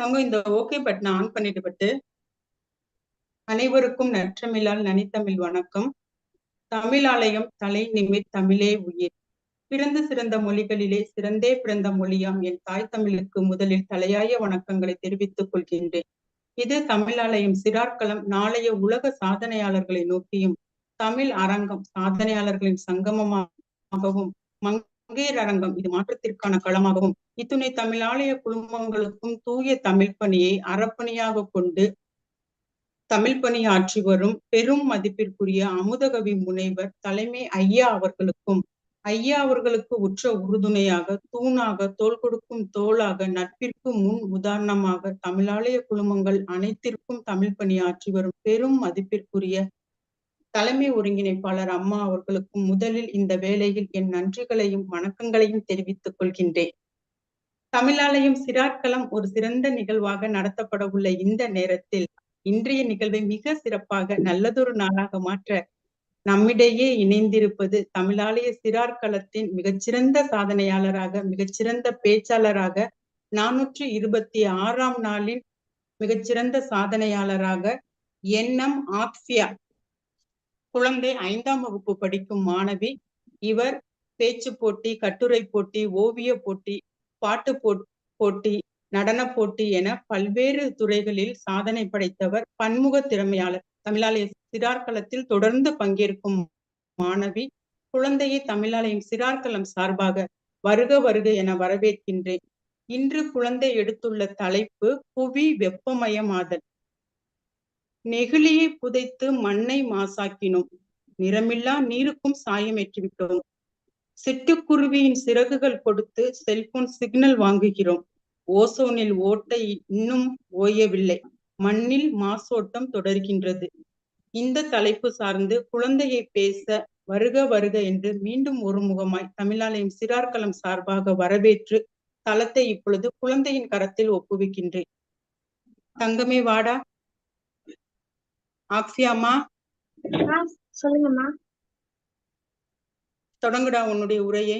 தங்க இந்த ஓகே பட்டனை ஆன் பண்ணிட்டு பட்டு அனைவருக்கும் நற்றமிழால் நனித்தமிழ் வணக்கம். தமிழாலயம் தலை நிமிர் தமிழே உயிர். பிறந்த சிறந்த மொழிகளிலே சிறந்தே பிறந்த மொழியாம் என் தாய் தமிழுக்கு முதலில் தலையாய வணக்கங்களை தெரிவித்துக் கொள்கின்றேன். இது தமிழாலயம் சிறார்களம் நாளைய உலக சாதனையாளர்களை நோக்கியும் தமிழ் அரங்கம் சாதனையாளர்களின் சங்கமமாகவும் மங்க அரங்கம் இது மாற்றத்திற்கான களமாகவும் இத்துணை தமிழாலய குழுமங்களுக்கும் தூய தமிழ் பணியை அறப்பணியாக கொண்டு தமிழ் பணியாற்றி வரும் பெரும் மதிப்பிற்குரிய அமுதகவி முனைவர் தலைமை ஐயா அவர்களுக்கும் ஐயா அவர்களுக்கு உற்ற உறுதுணையாக தூணாக தோல் கொடுக்கும் தோளாக நட்பிற்கு முன் உதாரணமாக தமிழாலய குழுமங்கள் அனைத்திற்கும் தமிழ் பணியாற்றி வரும் பெரும் மதிப்பிற்குரிய தலைமை ஒருங்கிணைப்பாளர் அம்மா அவர்களுக்கும் முதலில் இந்த வேளையில் என் நன்றிகளையும் வணக்கங்களையும் தெரிவித்துக் கொள்கின்றேன். தமிழாலயம் சிறார்களம் ஒரு சிறந்த நிகழ்வாக நடத்தப்பட உள்ள இந்த நேரத்தில் இன்றைய நிகழ்வை மிக சிறப்பாக நல்லதொரு நாளாக மாற்ற நம்மிடையே இணைந்திருப்பது தமிழாலய சிறார்களத்தின் மிகச்சிறந்த சாதனையாளராக மிகச்சிறந்த பேச்சாளராக நானூற்று இருபத்தி ஆறாம் நாளின் மிகச்சிறந்த சாதனையாளராக எண்ணம் ஆக்சியா குழந்தை ஐந்தாம் வகுப்பு படிக்கும் மாணவி இவர் பேச்சு போட்டி கட்டுரை போட்டி ஓவிய போட்டி பாட்டு போட்டி நடன போட்டி என பல்வேறு துறைகளில் சாதனை படைத்தவர் பன்முக திறமையாளர். தமிழாலய சிறார்களத்தில் தொடர்ந்து பங்கேற்கும் மாணவி குழந்தையை தமிழாலயம் சிறார்களம் சார்பாக வருக வருக என வரவேற்கின்றேன். இன்று குழந்தை எடுத்துள்ள தலைப்பு புவி வெப்பமயமாதல். நெகிழியை புதைத்து மண்ணை மாசாக்கினோம். நிறமில்லா நீருக்கும் சாயமேற்றிவிட்டோம் சிட்டுக்குருவியின் சிறகுகள் கொடுத்து செல்போன் சிக்னல் வாங்குகிறோம். ஓசோனில் ஓட்டை இன்னும் ஓயவில்லை. மண்ணில் மாசோட்டம் தொடர்கின்றது. இந்த தலைப்பு சார்ந்து குழந்தையை பேச வருக வருக என்று மீண்டும் ஒரு முகமாய் தமிழாலயம் சிறார்களம் சார்பாக வரவேற்று தளத்தை இப்பொழுது குழந்தையின் கரத்தில் ஒப்புவிக்கின்றேன். தங்கமே வாடா. ஆக்சியாமா சொல்லுங்கம்மா. தொடங்குடா உன்னுடைய உரையை.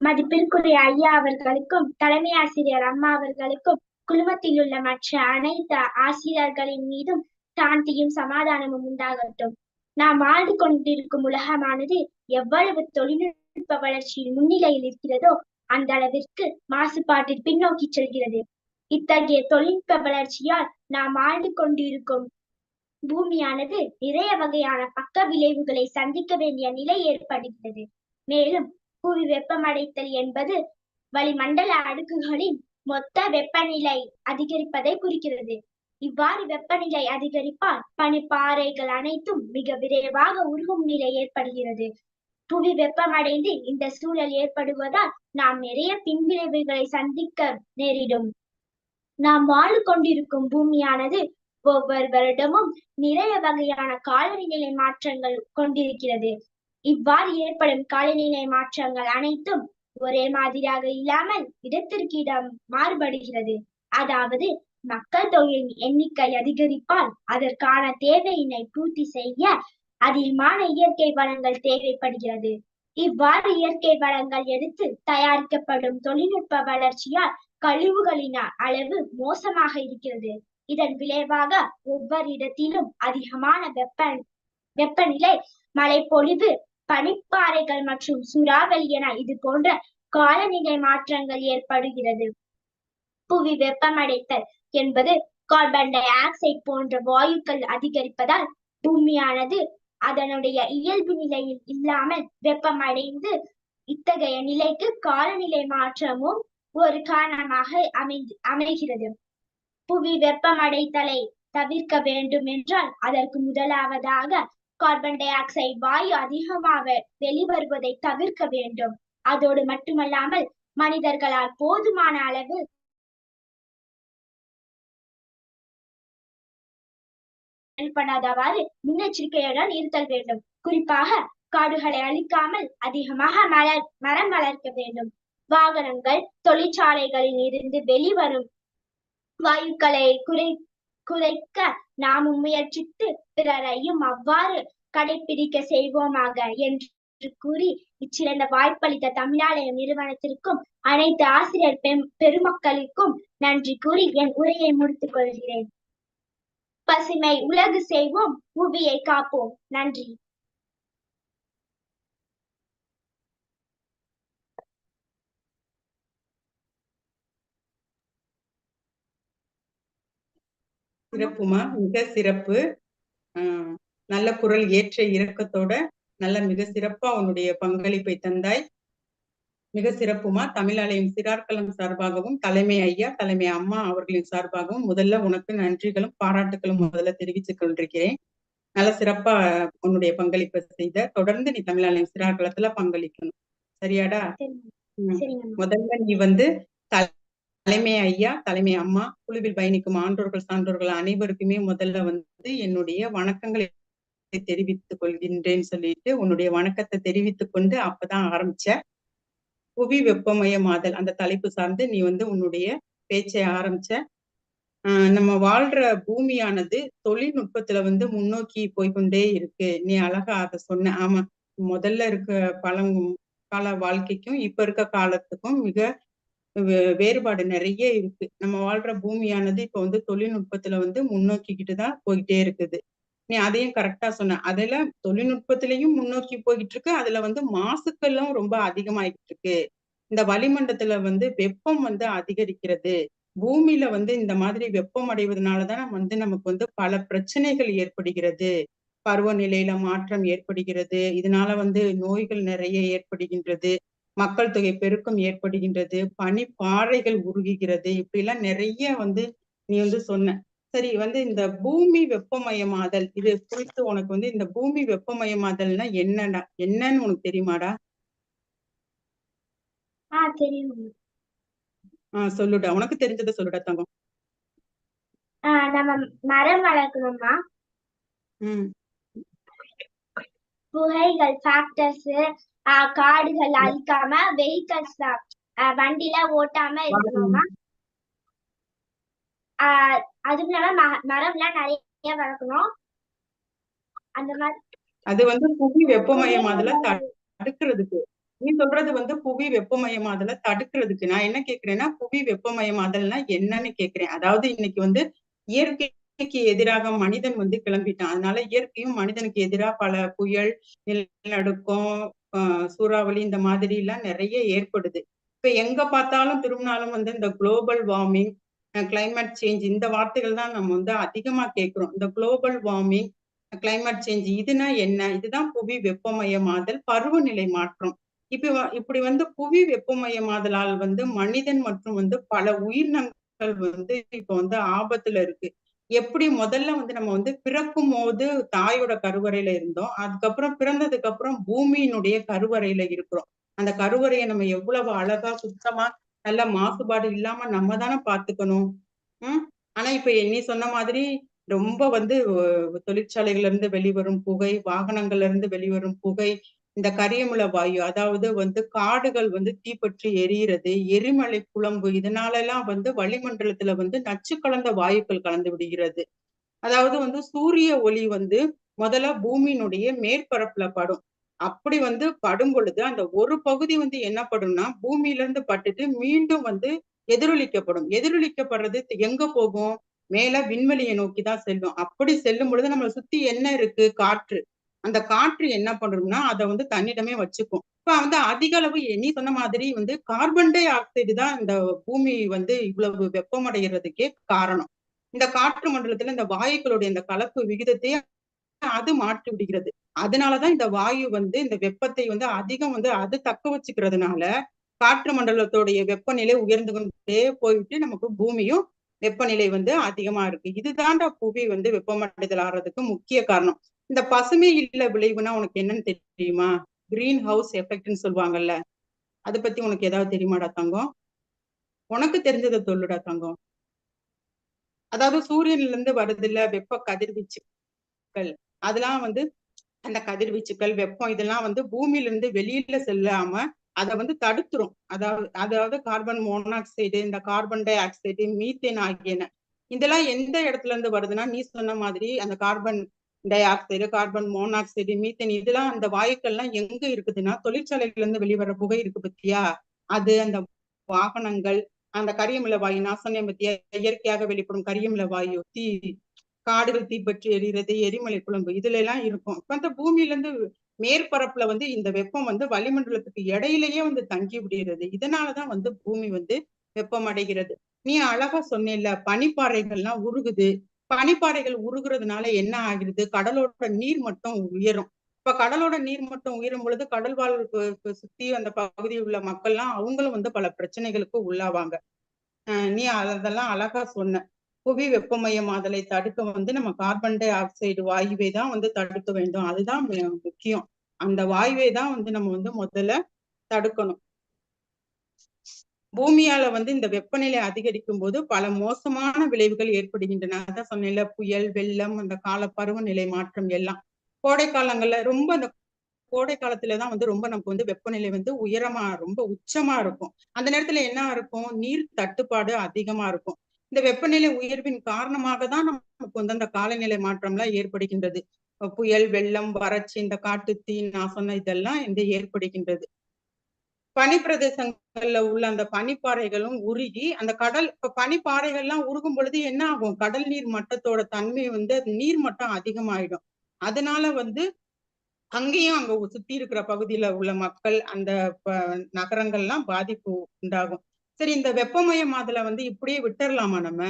மதிப்பிற்குரிய ஐயா அவர்களுக்கும் தலைமை ஆசிரியர் அம்மா அவர்களுக்கும் குழுமத்தில் உள்ள மற்ற அனைத்து ஆசிரியர்களின் மீதும் சாந்தியும் சமாதானமும் உண்டாகட்டும். நாம் ஆழ்ந்து கொண்டிருக்கும் உலகமானது எவ்வளவு தொழில்நுட்ப வளர்ச்சியில் முன்னிலையில் இருக்கிறதோ அந்த அளவிற்கு மாசுபாட்டில் பின்னோக்கி செல்கிறது. இத்தகைய தொழில்நுட்ப வளர்ச்சியால் நாம் ஆழ்ந்து கொண்டிருக்கும் பூமியானது நிறைய வகையான பக்க விளைவுகளை சந்திக்க வேண்டிய நிலை ஏற்படுகிறது. மேலும் புவி வெப்பமடைத்தல் என்பது வளிமண்டல அடுக்குகளின் மொத்த வெப்பநிலை அதிகரிப்பதை குறிக்கிறது. இவ்வாறு வெப்பநிலை அதிகரிப்பால் பனிப்பாறைகள் அனைத்தும் மிக விரைவாக உருகும் நிலை ஏற்படுகிறது. புவி வெப்பமடைந்து இந்த சூழல் ஏற்படுவதால் நாம் நிறைய பின்விளைவுகளை சந்திக்க நேரிடும். நாம் வாழ்ந்து கொண்டிருக்கும் பூமியானது ஒவ்வொரு வருடமும் நிறைய வகையான காலநிலை மாற்றங்கள் கொண்டிருக்கிறது. இவ்வாறு ஏற்படும் காலநிலை மாற்றங்கள் அனைத்தும் ஒரே மாதிரியாக இல்லாமல் இடத்திற்கு இடம் மாறுபடுகிறது. அதாவது மக்கள் தொகையின் எண்ணிக்கை அதிகரிப்பால் அதற்கான தேவையினை பூர்த்தி செய்ய அதிகமான இயற்கை வளங்கள் தேவைப்படுகிறது. இவ்வாறு இயற்கை வளங்கள் எடுத்து தயாரிக்கப்படும் தொழில்நுட்ப வளர்ச்சியால் கழிவுகளின் அளவு மோசமாக இருக்கிறது. இதன் விளைவாக ஒவ்வொரு இடத்திலும் அதிகமான வெப்ப வெப்பநிலை மழைப்பொழிவு பனிப்பாறைகள் மற்றும் சுறாவளி என இது போன்ற காலநிலை மாற்றங்கள் ஏற்படுகிறது. புவி வெப்பமடைத்தல் என்பது கார்பன் டை ஆக்சைடு போன்ற வாயுக்கள் அதிகரிப்பதால் பூமியானது அதனுடைய இயல்பு நிலையில் இல்லாமல் வெப்பமடைந்து இத்தகைய நிலைக்கு காலநிலை மாற்றமும் ஒரு காரணமாக அமைந்து அமைகிறது. புவி வெப்பமடைத்தலை தவிர்க்க வேண்டும் என்றால் அதற்கு முதலாவதாக கார்பன் டை ஆக்சைடு வாயு அதிகமாக வெளிவருவதை தவிர்க்க வேண்டும். அதோடு மட்டுமல்லாமல் மனிதர்களால் போதுமான அளவு செயல்படாதவாறு முன்னெச்சரிக்கையுடன் இருத்தல் வேண்டும். குறிப்பாக காடுகளை அழிக்காமல் அதிகமாக மலர் மரம் வளர்க்க வேண்டும். வாகனங்கள் தொழிற்சாலைகளில் இருந்து வெளிவரும் வாயுக்களை குறை குறைக்க நாம் முயற்சித்து பிறரையும் அவ்வாறு கடைபிடிக்க செய்வோமாக என்று கூறி இச்சிறந்த வாய்ப்பளித்த தமிழாலயம் நிறுவனத்திற்கும் அனைத்து ஆசிரியர் பெம் பெருமக்களுக்கும் நன்றி கூறி என் உரையை முடித்துக் கொள்கிறேன். பசுமை உலகு செய்வோம் புவியை காப்போம். நன்றி. சிறப்புமா? மிக சிறப்பு. ஆஹ் நல்ல குரல் ஏற்ற இறக்கத்தோட நல்ல மிக சிறப்பா உன்னுடைய பங்களிப்பை தந்தாய். மிக சிறப்புமா? தமிழாலயம் சிறார்களம் சார்பாகவும் தலைமை ஐயா தலைமை அம்மா அவர்களின் சார்பாகவும் முதல்ல உனக்கு நன்றிகளும் பாராட்டுகளும் முதல்ல தெரிவித்துக் கொண்டிருக்கிறேன். நல்ல சிறப்பா உன்னுடைய பங்களிப்பை செய்த தொடர்ந்து நீ தமிழாலயம் சிறார்களத்துல பங்களிக்கணும். சரியாடா? முதல்ல நீ வந்து த- தலைமை ஐயா தலைமை அம்மா குழுவில் பயணிக்கும் ஆன்றோர்கள் சான்றோர்கள் அனைவருக்குமே முதல்ல வந்து என்னுடைய வணக்கங்களை தெரிவித்துக் கொள்கின்றேன்னு சொல்லிட்டு உன்னுடைய வணக்கத்தை தெரிவித்துக் கொண்டு அப்பதான் ஆரம்பிச்ச புவி வெப்பமயமாதல் அந்த தலைப்பு சார்ந்து நீ வந்து உன்னுடைய பேச்சை ஆரம்பிச்ச ஆஹ் நம்ம வாழ்ற பூமியானது தொழில்நுட்பத்துல வந்து முன்னோக்கி போய்க்கொண்டே இருக்கு. நீ அழகா அதை சொன்ன. ஆமா முதல்ல இருக்க பழம் கால வாழ்க்கைக்கும் இப்ப இருக்க காலத்துக்கும் மிக வேறுபாடு நிறைய இருக்கு. நம்ம வாழ்ற பூமியானது இப்ப வந்து தொழில்நுட்பத்துல வந்து முன்னோக்கிக்கிட்டு தான் போயிட்டே இருக்குது. நீ அதையும் கரெக்டா சொன்ன. அதுல தொழில்நுட்பத்திலையும் முன்னோக்கி போயிட்டு இருக்கு அதுல வந்து மாசுக்களும் ரொம்ப அதிகமாயிட்டு இருக்கு இந்த வளிமண்டலத்துல வந்து வெப்பம் வந்து அதிகரிக்கிறது. பூமியில வந்து இந்த மாதிரி வெப்பம் அடைவதனாலதான் வந்து நமக்கு வந்து பல பிரச்சனைகள் ஏற்படுகிறது. பருவநிலையில மாற்றம் ஏற்படுகிறது. இதனால வந்து நோய்கள் நிறைய ஏற்படுகின்றது. மக்கள் தொகை பெருக்கம் ஏற்படுகின்றது பனிப்பாறைகள் உருகுகிறது இப்படி எல்லாம் நிறைய வந்து நீ வந்து சொன்ன. சரி வந்து இந்த பூமி வெப்பமயமாதல் இது குறித்து உனக்கு வந்து இந்த பூமி வெப்பமயமாதல்னா என்னடா என்னன்னு உனக்கு தெரியுமாடா? ஆஹ் சொல்லுடா. உனக்கு தெரிஞ்சதை சொல்லுடா தங்கம். நம்ம மரம் வளர்க்கணுமா? புகைகள் ஃபேக்டர்ஸ் காடுகள் அழிக்காம வெஹிக்கல்ஸ் வண்டில ஓட்டாம இருக்கணுமா? அதுவும் இல்லாம ம- மரம்லாம் நிறைய வளர்க்கணும். அந்த மாதிரி. அது வந்து புவி வெப்பமயமாதல தடுக்கிறதுக்கு. நீ சொல்றது வந்து புவி வெப்பமயமாதல தடுக்கிறதுக்கு. நான் என்ன கேக்குறேன்னா புவி வெப்பமயமாதல்னா என்னன்னு கேக்குறேன் அதாவது இன்னைக்கு வந்து இயற்கைக்கு எதிராக மனிதன் வந்து கிளம்பிட்டான். அதனால இயற்கையும் மனிதனுக்கு எதிராக பல புயல் நிலநடுக்கம் சூறாவளி இந்த மாதிரி எல்லாம் நிறைய ஏற்படுது. இப்ப எங்க பார்த்தாலும் திரும்பினாலும் வந்து இந்த குளோபல் வார்மிங் கிளைமேட் சேஞ்ச் இந்த வார்த்தைகள் தான் நம்ம வந்து அதிகமா கேட்கிறோம். இந்த குளோபல் வார்மிங் கிளைமேட் சேஞ்ச் இதுனா என்ன? இதுதான் புவி வெப்பமயமாதல் பருவநிலை மாற்றம். இப்ப இப்படி வந்து புவி வெப்பமயமாதலால் வந்து மனிதன் மற்றும் வந்து பல உயிரினங்கள் வந்து இப்ப வந்து ஆபத்துல இருக்கு. எப்படி முதல்ல வந்து நம்ம வந்து பிறக்கும் போது தாயோட கருவறையில இருந்தோம். அதுக்கப்புறம் பிறந்ததுக்கு அப்புறம் பூமியினுடைய கருவறையில இருக்கிறோம். அந்த கருவறையை நம்ம எவ்வளவு அழகா சுத்தமா நல்ல மாசுபாடு இல்லாம நம்ம தானே பாத்துக்கணும் உம் ஆனா இப்ப நீ சொன்ன மாதிரி ரொம்ப வந்து தொழிற்சாலைகள்ல இருந்து வெளிவரும் புகை வாகனங்கள்ல இருந்து வெளிவரும் புகை இந்த கரியமுல வாயு அதாவது வந்து காடுகள் வந்து தீப்பற்றி எரியிறது எரிமலை குழம்பு இதனால எல்லாம் வந்து வளிமண்டலத்துல வந்து நச்சு கலந்த வாயுக்கள் கலந்து விடுகிறது. அதாவது வந்து சூரிய ஒளி வந்து முதல்ல பூமியினுடைய மேற்பரப்புல படும். அப்படி வந்து படும் பொழுது அந்த ஒரு பகுதி வந்து என்ன படும்னா பூமியில இருந்து பட்டுட்டு மீண்டும் வந்து எதிரொலிக்கப்படும். எதிரொலிக்கப்படுறது எங்க போகும்? மேல விண்வெளியை நோக்கி தான் செல்லும். அப்படி செல்லும் பொழுது நம்மளை சுத்தி என்ன இருக்கு? காற்று. அந்த காற்று என்ன பண்ணும்னா அதை வந்து தன்னிடமே வச்சுக்கும். இப்ப வந்து அதிக அளவு நீ சொன்ன மாதிரி வந்து கார்பன் டை ஆக்சைடு தான் இந்த பூமி வந்து இவ்வளவு வெப்பமடைகிறதுக்கே காரணம். இந்த காற்று மண்டலத்துல இந்த வாயுக்களுடைய இந்த கலப்பு விகிதத்தையே அது மாற்றி விடுகிறது. அதனாலதான் இந்த வாயு வந்து இந்த வெப்பத்தை வந்து அதிகம் வந்து அது தக்க வச்சுக்கிறதுனால காற்று மண்டலத்துடைய வெப்பநிலை உயர்ந்து கொண்டே போயிட்டு நமக்கு பூமியும் வெப்பநிலை வந்து அதிகமா இருக்கு. இதுதான்டா புவி வந்து வெப்பமடைதல் ஆறதுக்கு முக்கிய காரணம். இந்த பசுமை இல்ல விளைவுனா உனக்கு என்னன்னு தெரியுமா? கிரீன் ஹவுஸ் எஃபெக்ட்னு சொல்லுவாங்கல்ல. அத பத்தி உனக்கு ஏதாவது தெரியுமாடா தங்கம்? உனக்கு தெரிஞ்சதை சொல்லுடா தங்கம். அதாவது சூரியன்ல இருந்து வருது இல்ல வெப்ப கதிர்வீச்சுகள். அதெல்லாம் வந்து அந்த கதிர்வீச்சுக்கள் வெப்பம் இதெல்லாம் வந்து பூமியில இருந்து வெளியில செல்லாம அதை வந்து தடுத்துரும். அதாவது அதாவது கார்பன் மோனாக்சைடு இந்த கார்பன் டை ஆக்சைடு மீத்தேன் ஆகியன. இதெல்லாம் எந்த இடத்துல இருந்து வருதுன்னா நீ சொன்ன மாதிரி அந்த carbon dioxide carbon monoxide methane இதெல்லாம் அந்த வாயுக்கள்லாம் எங்க இருக்குதுன்னா தொழிற்சாலையில இருந்து வெளிவர புகை இருக்கு பத்தியா? அது அந்த வாகனங்கள் அந்த கரியமில வாயு நான் சொன்னேன் பத்தியா? இயற்கையாக வெளிப்படும் கரியமில வாயு தீ காடுகள் தீப்பற்றி எரிகிறது எரிமலை குழம்பு இதுல எல்லாம் இருக்கும். இப்ப அந்த பூமியில இருந்து மேற்பரப்புல வந்து இந்த வெப்பம் வந்து வளிமண்டலத்துக்கு இடையிலேயே வந்து தங்கி விடுகிறது. இதனாலதான் வந்து பூமி வந்து வெப்பம் அடைகிறது நீ அழகா சொன்ன பனிப்பாறைகள்லாம் உருகுது பனிப்பாறைகள் உருகுறதுனால என்ன ஆகிறது கடலோட நீர் மட்டம் உயரும். இப்ப கடலோட நீர் மட்டும் உயரும் பொழுது கடல் வாழ் சுத்தி அந்த பகுதியில் உள்ள மக்கள்லாம் அவங்களும் வந்து பல பிரச்சனைகளுக்கு உள்ளாவாங்க. நீ அதெல்லாம் அழகா சொன்ன. புவி வெப்பமயமாதலை தடுக்க வந்து நம்ம கார்பன் டை ஆக்சைடு வாயுவை தான் வந்து தடுக்க வேண்டும். அதுதான் முக்கியம். அந்த வாயுவை தான் வந்து நம்ம வந்து முதல்ல தடுக்கணும். பூமியால வந்து இந்த வெப்பநிலை அதிகரிக்கும் போது பல மோசமான விளைவுகள் ஏற்படுகின்றன. அதான் சொன்னேன்ல புயல் வெள்ளம் அந்த கால பருவநிலை மாற்றம் எல்லாம். கோடை காலங்கள்ல ரொம்ப அந்த கோடை காலத்துலதான் வந்து ரொம்ப நமக்கு வந்து வெப்பநிலை வந்து உயரமா ரொம்ப உச்சமா இருக்கும். அந்த நேரத்துல என்ன இருக்கும்? நீர் தட்டுப்பாடு அதிகமா இருக்கும். இந்த வெப்பநிலை உயர்வின் காரணமாக தான் நமக்கு வந்து அந்த காலநிலை மாற்றம் எல்லாம் ஏற்படுகின்றது. புயல் வெள்ளம் வறட்சி இந்த காட்டு தீ நாசம் இதெல்லாம் இந்த ஏற்படுகின்றது. பனி பிரதேசங்கள்ல உள்ள அந்த பனிப்பாறைகளும் உருகி அந்த கடல் இப்ப பனிப்பாறைகள்லாம் உருகும் பொழுது என்ன ஆகும்? கடல் நீர் மட்டத்தோட தன்மை வந்து நீர் மட்டம் அதிகமாயிடும். அதனால வந்து அங்கேயும் அங்க சுத்தி இருக்கிற பகுதியில உள்ள மக்கள் அந்த நகரங்கள்லாம் பாதிப்பு உண்டாகும். சரி இந்த வெப்பமயமாதல வந்து இப்படியே விட்டுறலாமா நம்ம?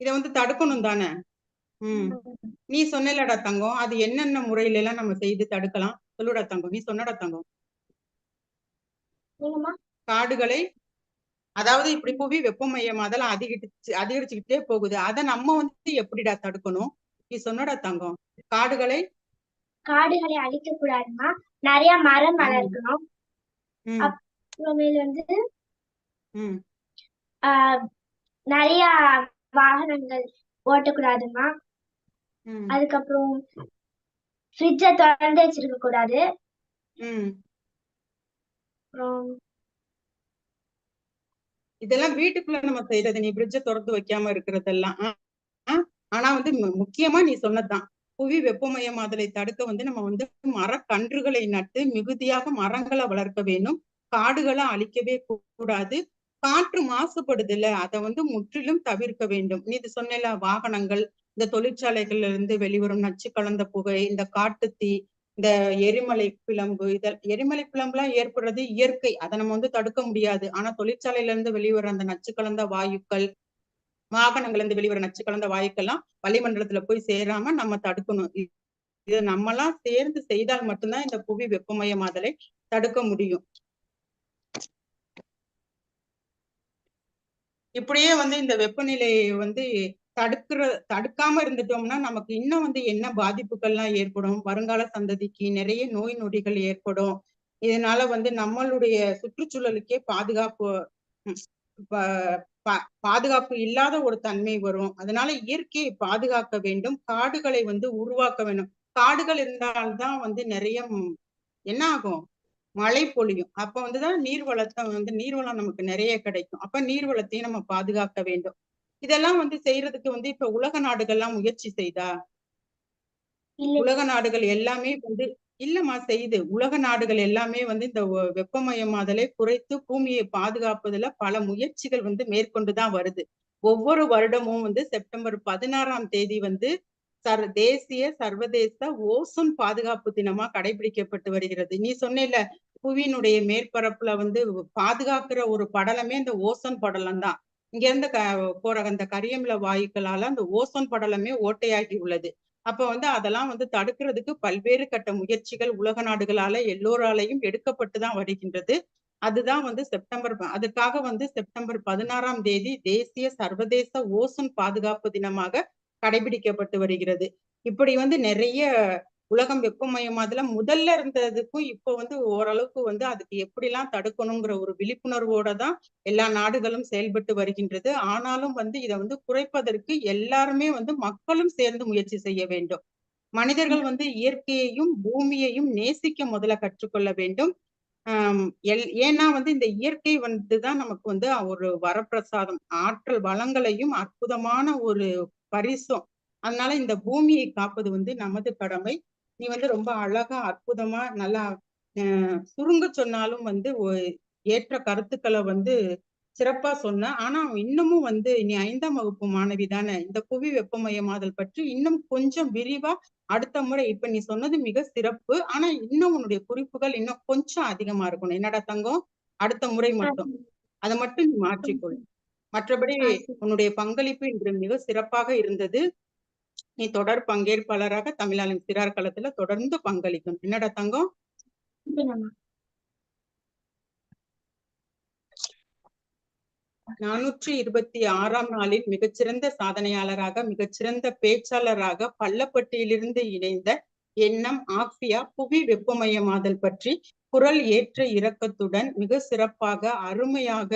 இத வந்து தடுக்கணும் தானே? உம் நீ சொன்னலடா தங்கம் அது என்னென்ன முறையில எல்லாம் நம்ம செய்து தடுக்கலாம்? சொல்லுடா தங்கம் நீ சொன்னடா தங்கம். காடுகளை அதாவது இப்படி புவி வெப்பமயமாதல் அதிகரிச்சு அதிகரிச்சுக்கிட்டே போகுது. அத நம்ம வந்து எப்படிடா தடுக்கணும்? நீ சொன்னடா தங்கம். காடுகளை? காடுகளை அழிக்க கூடாதுன்னா நிறைய மரம் வளர்க்கணும். அப்புறமேல வந்து நிறைய வாகனங்கள் ஓட்டக்கூடாதுமா? அதுக்கப்புறம் ஃப்ரிட்ஜ திறந்து வச்சிருக்க கூடாது இதெல்லாம் வீட்டுக்குள்ள நம்ம செய்யறது நீ பிரிட்ஜ திறந்து வைக்காம இருக்கிறதெல்லாம். ஆனா வந்து முக்கியமா நீ சொன்னதுதான். புவி வெப்பமயமாதலை தடுக்க வந்து நம்ம வந்து மரக்கன்றுகளை நட்டு மிகுதியாக மரங்களை வளர்க்க வேணும். காடுகளை அழிக்கவே கூடாது. காற்று மாசுபடுது இல்ல அதை வந்து முற்றிலும் தவிர்க்க வேண்டும். நீ இது சொன்ன வாகனங்கள் இந்த தொழிற்சாலைகள்ல இருந்து வெளிவரும் நச்சு கலந்த புகை இந்த காட்டு தீ இந்த எரிமலை பிளம்பு இதில் எரிமலை பிளம்புலாம் எல்லாம் ஏற்படுறது இயற்கை. அதை நம்ம வந்து தடுக்க முடியாது. ஆனா தொழிற்சாலையில இருந்து வெளிவர அந்த நச்சு கலந்த வாயுக்கள் வாகனங்கள்ல இருந்து வெளிவர நச்சு கலந்த வாயுக்கெல்லாம் வளிமண்டலத்துல போய் சேராம நம்ம தடுக்கணும். இதை நம்ம எல்லாம் சேர்ந்து செய்தால் மட்டும்தான் இந்த புவி வெப்பமயமாதலை தடுக்க முடியும். இப்படியே வந்து இந்த வெப்பநிலையை வந்து தடுக்கிற தடுக்காம இருந்துட்டோம்னா நமக்கு இன்னும் வந்து என்ன பாதிப்புகள்லாம் ஏற்படும்? வருங்கால சந்ததிக்கு நிறைய நோய் நொடிகள் ஏற்படும். இதனால வந்து நம்மளுடைய சுற்றுச்சூழலுக்கே பாதுகாப்பு பாதுகாப்பு இல்லாத ஒரு தன்மை வரும். அதனால இயற்கையை பாதுகாக்க வேண்டும். காடுகளை வந்து உருவாக்க வேண்டும். காடுகள் இருந்தால்தான் வந்து நிறைய என்ன ஆகும்? மழை பொழியும். அப்ப வந்துதான் நீர்வளத்தை வந்து நீர்வளம் நமக்கு நிறைய கிடைக்கும். அப்ப நீர்வளத்தையும் நம்ம பாதுகாக்க வேண்டும். இதெல்லாம் வந்து செய்யறதுக்கு வந்து இப்ப உலக நாடுகள்லாம் முயற்சி செய்தா? உலக நாடுகள் எல்லாமே வந்து இல்லம்மா செய்து. உலக நாடுகள் எல்லாமே வந்து இந்த வெப்பமயமாதலை குறைத்து பூமியை பாதுகாப்பதுல பல முயற்சிகள் வந்து மேற்கொண்டுதான் வருது. ஒவ்வொரு வருடமும் வந்து செப்டம்பர் பதினாறாம் தேதி வந்து சர் தேசிய சர்வதேச ஓசோன் பாதுகாப்பு தினமா கடைபிடிக்கப்பட்டு வருகிறது. நீ சொன்ன புவியினுடைய மேற்பரப்புல வந்து பாதுகாக்கிற ஒரு படலமே இந்த ஓசோன் படலம் தான் இங்க இருந்து க போற அந்த கரியமில வாயுக்களால அந்த ஓசோன் படலமே ஓட்டையாகி உள்ளது. அப்ப வந்து அதெல்லாம் வந்து தடுக்கிறதுக்கு பல்வேறு கட்ட முயற்சிகள் உலக நாடுகளால எல்லோராலையும் எடுக்கப்பட்டுதான் வருகின்றது. அதுதான் வந்து செப்டம்பர் அதுக்காக வந்து செப்டம்பர் பதினாறாம் தேதி தேசிய சர்வதேச ஓசோன் பாதுகாப்பு தினமாக கடைபிடிக்கப்பட்டு வருகிறது. இப்படி வந்து நிறைய உலகம் வெப்பமயமாதல முதல்ல இருந்ததுக்கும் இப்போ வந்து ஓரளவுக்கு வந்து அதுக்கு எப்படிலாம் தடுக்கணுங்கிற ஒரு விழிப்புணர்வோட தான் எல்லா நாடுகளும் செயல்பட்டு வருகின்றது. ஆனாலும் வந்து இதை வந்து குறைப்பதற்கு எல்லாருமே வந்து மக்களும் சேர்ந்து முயற்சி செய்ய வேண்டும். மனிதர்கள் வந்து இயற்கையையும் பூமியையும் நேசிக்க முதல்ல கற்றுக்கொள்ள வேண்டும். ஆஹ் எல் ஏன்னா வந்து இந்த இயற்கை வந்துதான் நமக்கு வந்து ஒரு வரப்பிரசாதம். ஆற்றல் வளங்களையும் அற்புதமான ஒரு பரிசும். அதனால இந்த பூமியை காப்பது வந்து நமது கடமை. நீ வந்து ரொம்ப அழகா அற்புதமா நல்லா சுருங்க சொன்னாலும் வந்து ஏற்ற கருத்துக்களை வந்து சிறப்பா சொன்ன. ஆனா இன்னமும் வந்து நீ ஐந்தாம் வகுப்பு மாணவி தானே இந்த புவி வெப்பமயமாதல் பற்றி இன்னும் கொஞ்சம் விரிவா அடுத்த முறை இப்ப நீ சொன்னது மிக சிறப்பு. ஆனா இன்னும் உன்னுடைய குறிப்புகள் இன்னும் கொஞ்சம் அதிகமா இருக்கணும். என்னடா தங்கம்? அடுத்த முறை மட்டும். அதை மட்டும் நீ மாற்றிக்கொள். மற்றபடி. உன்னுடைய பங்களிப்பு இன்று மிக சிறப்பாக இருந்தது. நீ தொடர் பங்கேற்பாளராக தமிழாளின் சிறார் களத்துல தொடர்ந்து பங்களிக்கும் என்னடா தங்கம். நானூற்றி இருபத்தி ஆறாம் நாளில் மிகச்சிறந்த சாதனையாளராக மிகச்சிறந்த பேச்சாளராக பள்ளப்பட்டியிலிருந்து இணைந்த எண்ணம் ஆக்சியா புவி வெப்பமயமாதல் பற்றி குரல் ஏற்ற இரக்கத்துடன் மிக சிறப்பாக அருமையாக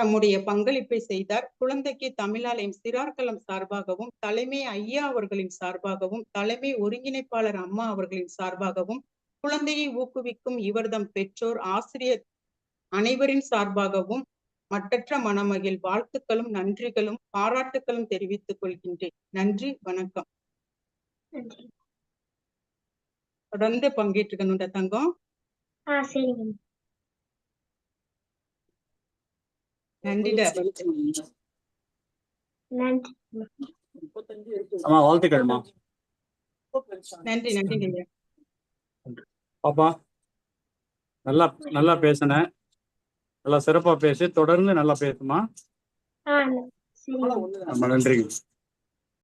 தம்முடைய பங்களிப்பை செய்தார். குழந்தைக்கு தமிழாலயம் சிறார்களம் சார்பாகவும் தலைமை ஐயா அவர்களின் சார்பாகவும் தலைமை ஒருங்கிணைப்பாளர் அம்மா அவர்களின் சார்பாகவும் குழந்தையை ஊக்குவிக்கும் இவர்தம் பெற்றோர் ஆசிரியர் அனைவரின் சார்பாகவும் மட்டற்ற மனமகிழ் வாழ்த்துக்களும் நன்றிகளும் பாராட்டுக்களும் தெரிவித்துக் கொள்கின்றேன். நன்றி வணக்கம். தொடர்ந்து பங்கேற்றுக்கணும்டா தங்கம். அம்மா வாழ்த்துக்கள்மா. நன்றி நன்றி பாப்பா நல்லா நல்லா பேசுன. நல்லா சிறப்பா பேசி தொடர்ந்து நல்லா பேசுமா? ரொம்ப நன்றிங்க.